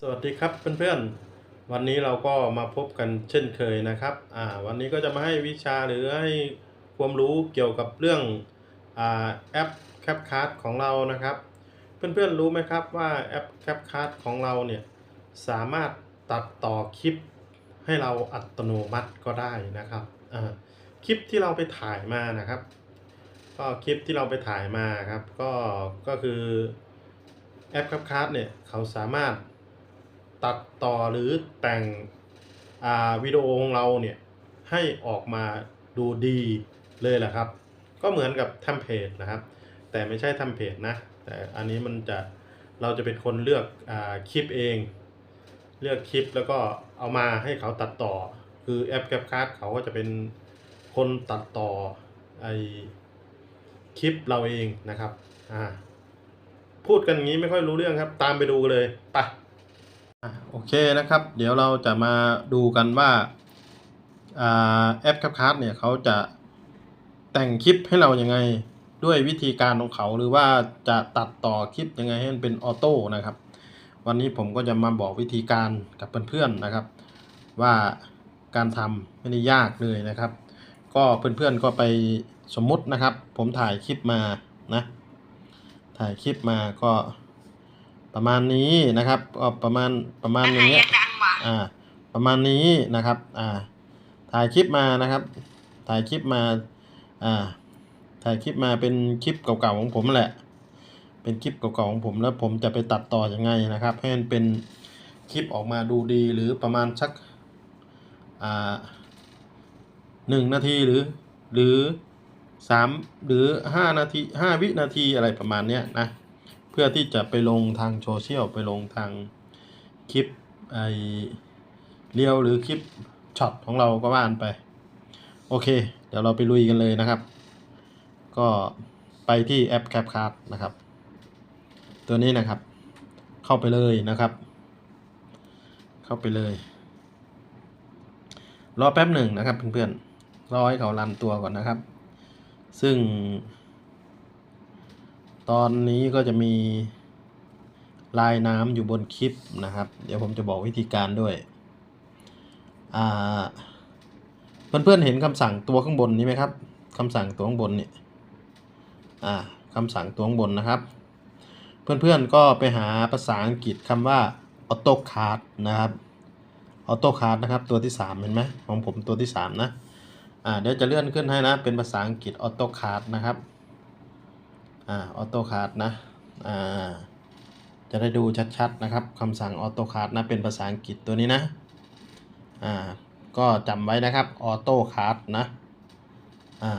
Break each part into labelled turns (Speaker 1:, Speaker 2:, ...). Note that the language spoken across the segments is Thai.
Speaker 1: สวัสดีครับเพื่อนๆ วันนี้เราก็มาพบกันเช่นเคยนะครับอ่าวันนี้ก็จะมาให้วิชาหรือให้ความรู้เกี่ยวกับเรื่องอ่าแอป CapCut ของเรานะครับ เพื่อนๆรู้ไหมครับว่าแอป CapCut ของเราเนี่ย สามารถตัดต่อคลิปให้เราอัตโนมัติก็ได้นะครับคลิปที่เราไปถ่ายมานะครับ ก็คลิปที่เราไปถ่ายมาครับก็ก็คือแอป CapCut เนี่ยเขาสามารถตัดต่อหรือแต่งวิดีโอของเราเนี่ยให้ออกมาดูดีเลยแหละครับ ก็เหมือนกับทำเพจนะครับ แต่ไม่ใช่ทำเพจนะแต่อันนี้มันจะเราจะเป็นคนเลือกอคลิปเอง เลือกคลิปแล้วก็เอามาให้เขาตัดต่อ คือแอป CapCut เขาก็จะเป็นคนตัดต่อไอคลิปเราเองนะครับอ่าพูดกันอย่างนี้ไม่ค่อยรู้เรื่องครับ ตามไปดูกันเลยไปอะโอเคนะครับ เดี๋ยวเราจะมาดูกันว่าอ่าแอป CapCut เนี่ยเขาจะแต่งคลิปให้เรายังไงด้วยวิธีการของเขาหรือว่าจะตัดต่อคลิปยังไงให้มันเป็นออโต้นะครับ วันนี้ผมก็จะมาบอกวิธีการกับเพื่อนๆนะครับ ว่าการทำไม่ได้ยากเลยนะครับ ก็เพื่อนๆก็ไปสมมุตินะครับ ผมถ่ายคลิปมานะถ่ายคลิปมาก็ประมาณนี้นะครับก็ประมาณประมาณอย่างเงี้ย
Speaker 2: ดังว่ะ
Speaker 1: อ่าประมาณนี้นะครับอ่าถ่ายคลิปมานะครับ ถ่ายคลิปมาอ่าถ่ายคลิปมาเป็นคลิปเก่าๆของผมแหละ เป็นคลิปเก่าๆของผมแล้วผมจะไปตัดต่อยังไงนะครับให้มันเป็นคลิปออกมาดูดีหรือประมาณสักอ่าหนึ่งนาทีหรือหรือสามหรือห้านาทีห้าวินาทีอะไรประมาณเนี้ยนะเพื่อที่จะไปลงทางโซเชียลไปลงทางคลิปไอเรียวหรือคลิปช็อตของเราก็ว่านไป โอเค เดี๋ยวเราไปลุยกันเลยนะครับ ก็ไปที่แอป CapCut นะครับ ตัวนี้นะครับ เข้าไปเลยนะครับ เข้าไปเลย รอแป๊บหนึ่งนะครับเพื่อนๆรอให้เขารันตัวก่อนนะครับ ซึ่ง ตอนนี้ก็จะมีลายน้ำอยู่บนคลิปนะครับ เดี๋ยวผมจะบอกวิธีการด้วยอ่าเพื่อนๆเห็นคำสั่งตัวข้างบนนี้ไหมครับคำสั่งตัวข้างบนนี่คำสั่งตัวข้างบนนะครับ เพื่อนๆก็ไปหาภาษาอังกฤษคำว่า AutoCAD นะครับ AutoCAD นะครับตัวที่ 3 เห็นไหมของผมตัวที่ 3 นะอ่าเดี๋ยวจะเลื่อนขึ้นให้นะ เป็นภาษาอังกฤษ AutoCAD นะครับอ่าออโต้คาร์ดนะอ่าจะได้ดูชัดๆนะครับคำสั่งออโต้คาร์ดนะเป็นภาษาอังกฤษตัวนี้นะอ่าก็จำไว้นะครับออโต้คาร์ดนะอ่า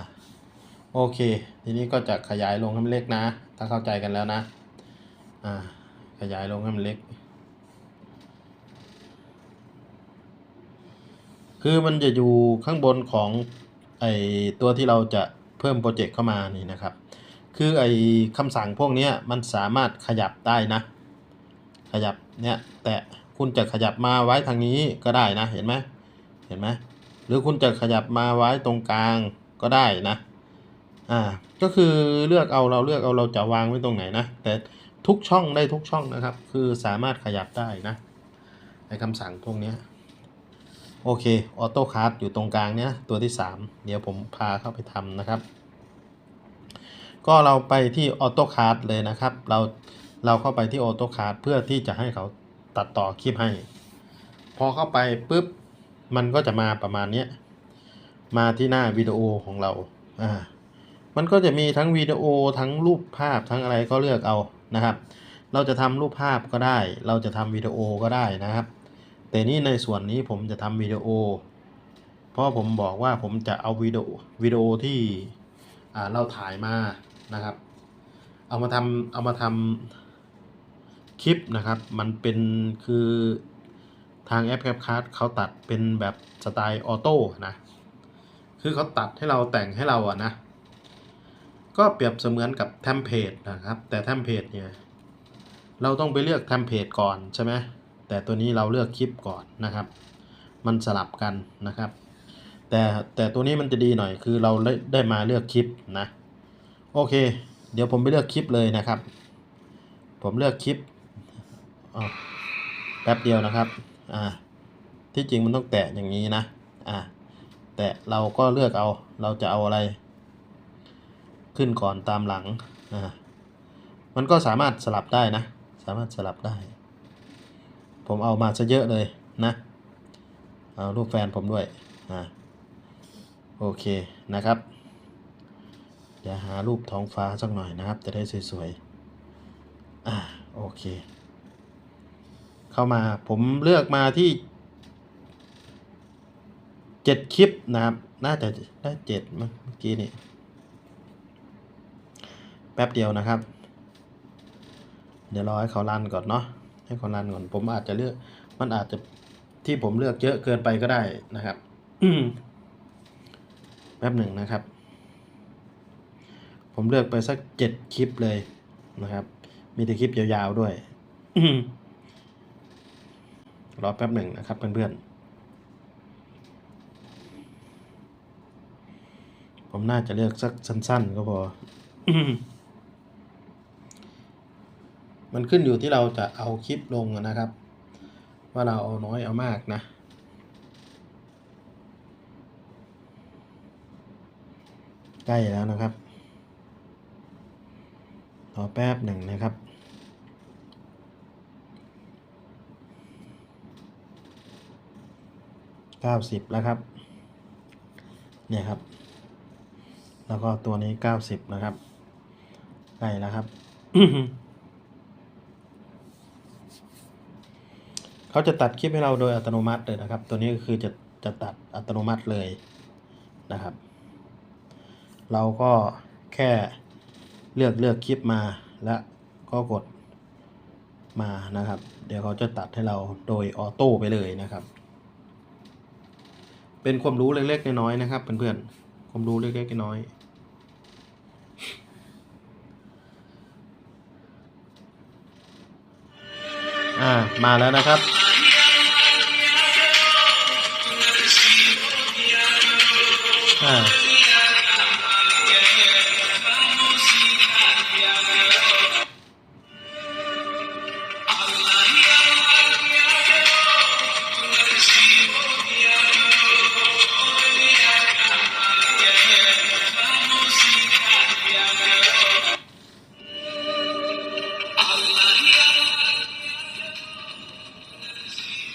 Speaker 1: โอเค ทีนี้ก็จะขยายลงให้มันเล็กนะ ถ้าเข้าใจกันแล้วนะ อ่า ขยายลงให้มันเล็ก คือมันจะอยู่ข้างบนของไอตัวที่เราจะเพิ่มโปรเจกต์เข้ามานี่นะครับ คือไอคำสั่งพวกนี้มันสามารถขยับได้นะ ขยับเนี่ยแต่คุณจะขยับมาไว้ทางนี้ก็ได้นะเห็นไหมเห็นไหมหรือคุณจะขยับมาไว้ตรงกลางก็ได้นะ อ่า ก็คือเลือกเอาเราเลือกเอาเราจะวางไว้ตรงไหนนะ แต่ ทุกช่องได้ทุกช่องนะครับ คือสามารถขยับได้นะในคำสั่งพวกนี้โอเคออโต้คาร์ดอยู่ตรงกลางเนี้ยตัวที่ 3 เดี๋ยวผมพาเข้าไปทำนะครับ ก็เราไปที่ AutoCAD เลยนะครับ เราเราเข้าไปที่ AutoCAD เพื่อที่จะให้เขาตัดต่อคลิปให้ พอเข้าไปปุ๊บมันก็จะมาประมาณเนี้ยมาที่หน้าวิดีโอของเราอ่ามันก็จะมีทั้งวิดีโอทั้งรูปภาพทั้งอะไรก็เลือกเอา นะครับ เราจะทำรูปภาพก็ได้ เราจะทำวิดีโอก็ได้นะครับ แต่นี่ในส่วนนี้ผมจะทำวิดีโอ เพราะผมบอกว่าผมจะเอาวิดีโอวิดีโอที่เราถ่ายมานะครับ เอามาทำเอามาทำคลิปนะครับ มันเป็นคือทางแอป CapCut เขาตัดเป็นแบบสไตล์ออโต้นะ คือเขาตัดให้เราแต่งให้เราอะนะ ก็เปรียบเสมือนกับเทมเพลตนะครับ แต่เทมเพลตเนี่ยเราต้องไปเลือกเทมเพลตก่อนใช่ไหมแต่ตัวนี้เราเลือกคลิปก่อนนะครับ มันสลับกันนะครับ แต่แต่ตัวนี้มันจะดีหน่อยคือเราได้มาเลือกคลิปนะโอเค เดี๋ยวผมไปเลือกคลิปเลยนะครับ ผมเลือกคลิปแป๊บเดียวนะครับอ่าที่จริงมันต้องแตะอย่างนี้นะอ่าแต่เราก็เลือกเอาเราจะเอาอะไร ขึ้นก่อนตามหลังอ่ามันก็สามารถสลับได้นะ สามารถสลับได้ ผมเอามาซะเยอะเลยนะ เอารูปแฟนผมด้วยอ่าโอเคนะครับเดี๋ยวหารูปท้องฟ้าสักหน่อยนะครับ จะได้สวยๆอ่าโอเค เข้ามาผมเลือกมาที่เจ็ดคลิปนะครับ น่าจะได้เจ็ดมั้งเมื่อกี้นี่ แป๊บเดียวนะครับ เดี๋ยวรอให้เขารันก่อนเนาะให้เขารันก่อนผมอาจจะเลือก มันอาจจะที่ผมเลือกเยอะเกินไปก็ได้นะครับแป๊บหนึ่งนะครับ ผมเลือกไปสักเจ็ดคลิปเลยนะครับ มีแต่คลิปยาวๆด้วยรอแป๊บหนึ่งนะครับเพื่อนๆ ผมน่าจะเลือกสักสั้นๆ ก็พอ มันขึ้นอยู่ที่เราจะเอาคลิปลงนะครับ ว่าเราเอาน้อยเอามากนะ ใกล้แล้วนะครับรอแป๊บหนึ่งนะครับเก้าสิบแล้วครับ เนี่ยครับ แล้วก็ตัวนี้เก้าสิบนะครับใกล้แล้วครับ เขาจะตัดคลิปให้เราโดยอัตโนมัติเลยนะครับ ตัวนี้ก็คือจะจะตัดอัตโนมัติเลยนะครับ เราก็แค่เลือกเลือกคลิปมาแล้วก็กดมานะครับ เดี๋ยวเขาจะตัดให้เราโดยออโต้ไปเลยนะครับ เป็นความรู้เล็กๆน้อยๆนะครับเพื่อนๆความรู้เล็กๆน้อยๆ อ่า มาแล้วนะครับ อ่า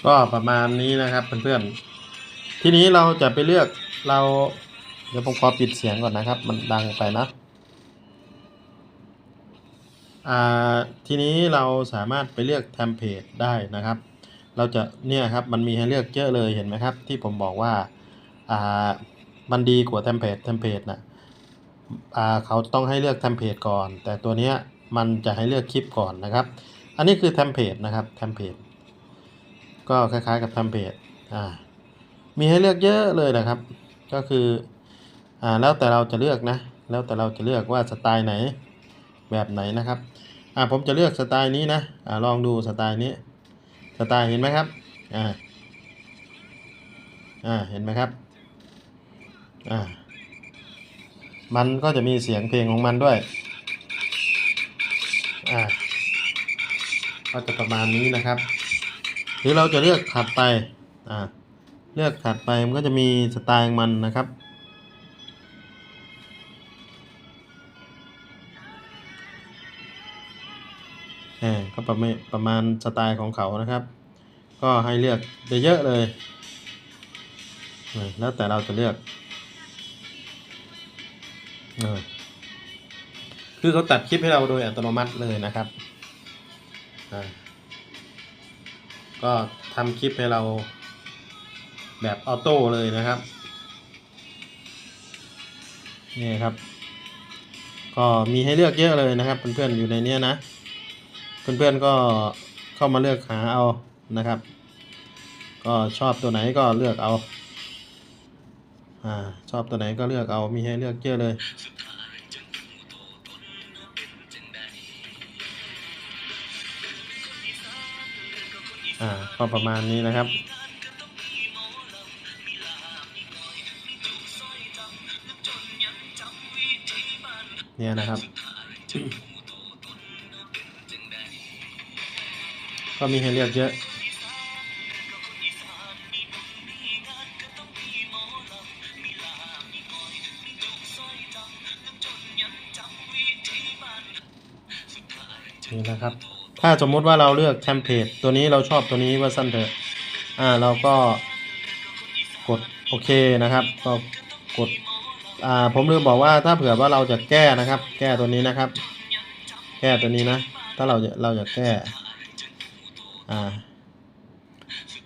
Speaker 1: ก็ประมาณนี้นะครับเพื่อนๆ ทีนี้เราจะไปเลือกเราเดี๋ยวผมขอปิดเสียงก่อนนะครับ มันดังไปนะอ่าทีนี้เราสามารถไปเลือกเทมเพลตได้นะครับ เราจะเนี่ยครับมันมีให้เลือกเยอะเลยเห็นไหมครับ ที่ผมบอกว่าอ่ามันดีกว่าเทมเพลตเทมเพลตนะอ่าเขาต้องให้เลือกเทมเพลตก่อน แต่ตัวนี้มันจะให้เลือกคลิปก่อนนะครับ อันนี้คือเทมเพลตนะครับเทมเพลต ก็คล้ายๆกับเทมเพลตอ่ามีให้เลือกเยอะเลยนะครับ ก็คืออ่าแล้วแต่เราจะเลือกนะ แล้วแต่เราจะเลือกว่าสไตล์ไหนแบบไหนนะครับอ่าผมจะเลือกสไตล์นี้นะอ่าลองดูสไตล์นี้ สไตล์เห็นไหมครับอ่าอ่าเห็นไหมครับอ่ามันก็จะมีเสียงเพลงของมันด้วยอ่าก็จะประมาณนี้นะครับ หรือเราจะเลือกถัดไปอ่าเลือกถัดไปมันก็จะมีสไตล์มันนะครับเออก็ประมาณประมาณสไตล์ของเขานะครับ ก็ให้เลือกได้เยอะเลย แล้วแต่เราจะเลือก คือเขาตัดคลิปให้เราโดยอัตโนมัติเลยนะครับ ก็ทำคลิปให้เราแบบออโต้เลยนะครับ นี่ครับ ก็มีให้เลือกเยอะเลยนะครับ เพื่อนๆอยู่ในนี้นะ เพื่อนๆก็เข้ามาเลือกหาเอานะครับ ก็ชอบตัวไหนก็เลือกเอา อ่าชอบตัวไหนก็เลือกเอามีให้เลือกเยอะเลย อ่าก็ประมาณนี้นะครับ เนี่ยนะครับ ก็มีให้เลือกเยอะนี่นะครับ ถ้าสมมุติว่าเราเลือกเทมเพลตตัวนี้เราชอบตัวนี้ว่าสั้นเถอะอ่าเราก็กดโอเคนะครับ ก็กดอ่าผมลืมบอกว่าถ้าเผื่อว่าเราจะแก้นะครับ แก้ตัวนี้นะครับ แก้ตัวนี้นะ ถ้าเราจะเราจะแก้อ่า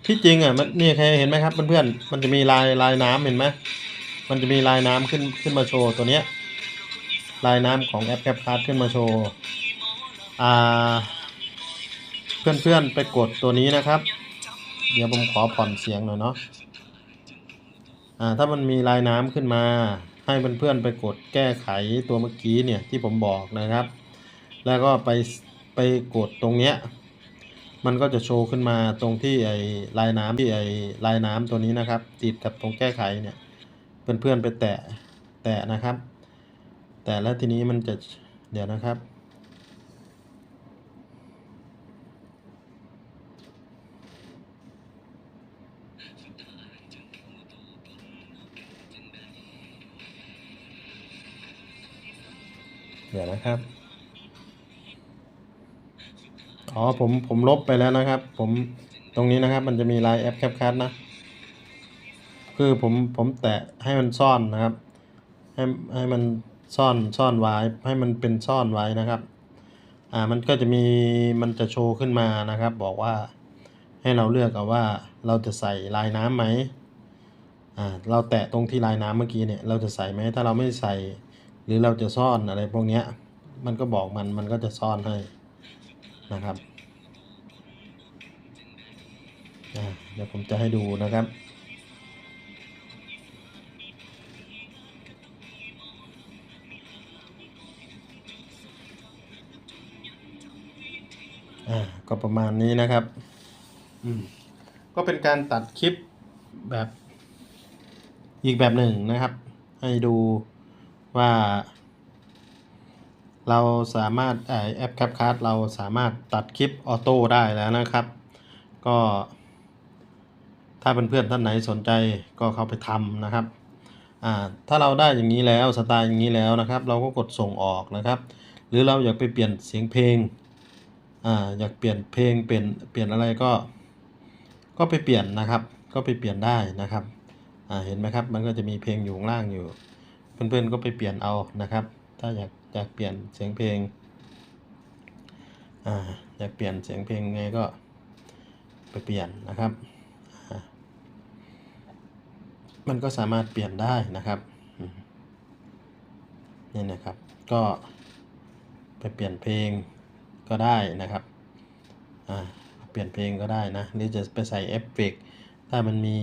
Speaker 1: ที่จริงอะมันนี่ใครเห็นไหมครับเพื่อนๆมันจะมีลายลายน้ำเห็นไหมมันจะมีลายน้ำขึ้นขึ้นมาโชว์ตัวเนี้ยลายน้ำของแอปแคปคัสขึ้นมาโชว์อ่า เพื่อนๆไปกดตัวนี้นะครับ เดี๋ยวผมขอผ่อนเสียงหน่อยเนาะอ่าถ้ามันมีลายน้ำขึ้นมา ให้เพื่อนๆไปกดแก้ไขตัวเมื่อกี้เนี่ยที่ผมบอกนะครับ แล้วก็ไปไปกดตรงเนี้ยมันก็จะโชว์ขึ้นมาตรงที่ไอ้ลายน้ำที่ไอ้ลายน้ำตัวนี้นะครับ ติดกับตรงแก้ไขเนี่ยเพื่อนๆไปแตะแตะนะครับ แต่แล้วทีนี้มันจะเดี๋ยวนะครับ เดี๋ยวนะครับ อ๋อผมผมลบไปแล้วนะครับ ผมตรงนี้นะครับ มันจะมีลายแอปแคปคัทนะ คือผมผมแตะให้มันซ่อนนะครับ ให้ให้มันซ่อนซ่อนไว้ ให้มันเป็นซ่อนไว้นะครับ อ่ามันก็จะมีมันจะโชว์ขึ้นมานะครับ บอกว่าให้เราเลือกเอาว่าเราจะใส่ลายน้ำไหมอ่าเราแตะตรงที่ลายน้ำเมื่อกี้เนี่ยเราจะใส่ไหมถ้าเราไม่ใส่ หรือเราจะซ่อนอะไรพวกนี้มันก็บอกมันมันก็จะซ่อนให้นะครับเดี๋ยวผมจะให้ดูนะครับอ่าก็ประมาณนี้นะครับ อืม ก็เป็นการตัดคลิปแบบอีกแบบหนึ่งนะครับ ให้ดู ว่า เราสามารถไอแอป CapCut เราสามารถตัดคลิปออโต้ได้แล้วนะครับ ก็ ถ้าเพื่อนๆท่านไหนสนใจก็เข้าไปทำนะครับอ่าถ้าเราได้อย่างนี้แล้วสไตล์อย่างนี้แล้วนะครับ เราก็กดส่งออกนะครับ หรือเราอยากไปเปลี่ยนเสียงเพลงอ่าอยากเปลี่ยนเพลงเปลี่ยนเปลี่ยนอะไรก็ ก็ไปเปลี่ยนนะครับ ก็ไปเปลี่ยนได้นะครับอ่าเห็นไหมครับ มันก็จะมีเพลงอยู่ข้างล่างอยู่ เพื่อนๆก็ไปเปลี่ยนเอานะครับ ถ้าอยากอยากเปลี่ยนเสียงเพลงอ่าอยากเปลี่ยนเสียงเพลงไงก็ไปเปลี่ยนนะครับ มันก็สามารถเปลี่ยนได้นะครับนี่นะครับ ก็ไปเปลี่ยนเพลงก็ได้นะครับเปลี่ยนเพลงก็ได้นะ หรือจะไปใส่เอฟเฟกต์ถ้ามันมี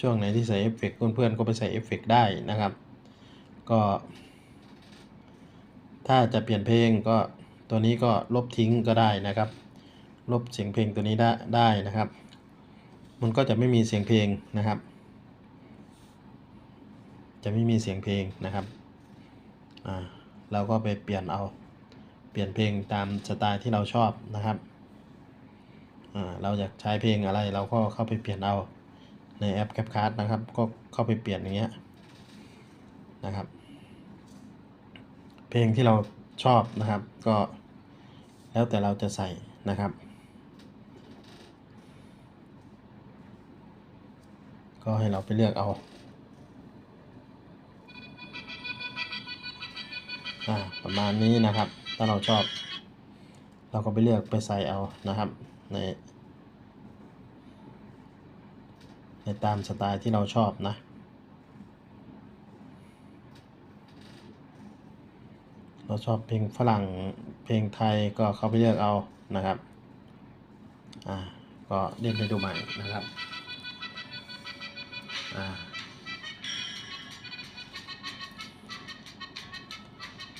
Speaker 1: ช่วงไหนที่ใส่เอฟเฟกต์เพื่อนๆก็ไปใส่เอฟเฟกต์ได้นะครับ ก็ ถ้าจะเปลี่ยนเพลงก็ตัวนี้ก็ลบทิ้งก็ได้นะครับ ลบเสียงเพลงตัวนี้ได้ได้นะครับ มันก็จะไม่มีเสียงเพลงนะครับ จะไม่มีเสียงเพลงนะครับอ่าเราก็ไปเปลี่ยนเอาเปลี่ยนเพลงตามสไตล์ที่เราชอบนะครับอ่าเราอยากใช้เพลงอะไรเราก็เข้าไปเปลี่ยนเอาในแอป CapCut นะครับ ก็เข้าไปเปลี่ยนอย่างเงี้ย นะครับ เพลงที่เราชอบนะครับ ก็แล้วแต่เราจะใส่นะครับ ก็ให้เราไปเลือกเอาอ่าประมาณนี้นะครับ ถ้าเราชอบ เราก็ไปเลือกไปใส่เอานะครับ ในในตามสไตล์ที่เราชอบนะ เราชอบเพลงฝรั่งเพลงไทยก็เข้าไปเลือกเอานะครับอ่าก็เล่นให้ดูใหม่นะครับอ่า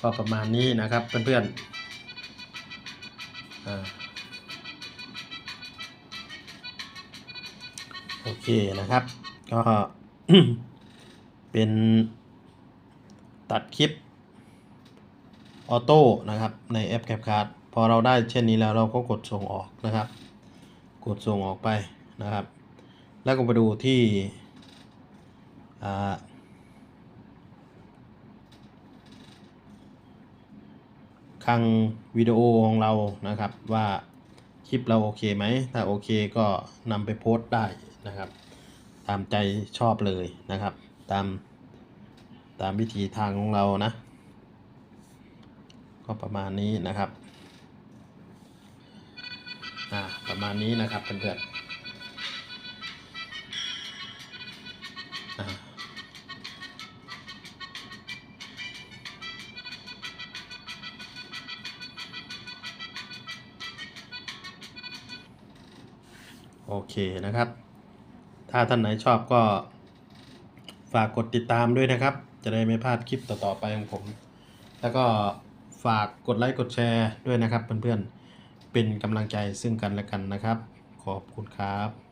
Speaker 1: ก็ประมาณนี้นะครับเพื่อนๆอ่าโอเคนะครับ ก็เป็นตัดคลิป ออโต้นะครับในแอป CapCut พอเราได้เช่นนี้แล้วเราก็กดส่งออกนะครับ กดส่งออกไปนะครับ แล้วก็ไปดูที่อ่าคลังวิดีโอของเรานะครับว่าคลิปเราโอเคไหม ถ้าโอเคก็นำไปโพสต์ได้นะครับ ตามใจชอบเลยนะครับ ตามตามวิธีทางของเรานะ ก็ประมาณนี้นะครับอ่าประมาณนี้นะครับเพื่อนๆอ่าโอเคนะครับ ถ้าท่านไหนชอบก็ฝากกดติดตามด้วยนะครับ จะได้ไม่พลาดคลิปต่อๆไปของผม แล้วก็ ฝากกดไลค์กดแชร์ด้วยนะครับเพื่อนๆเป็นกำลังใจซึ่งกันและกันนะครับ ขอบคุณครับ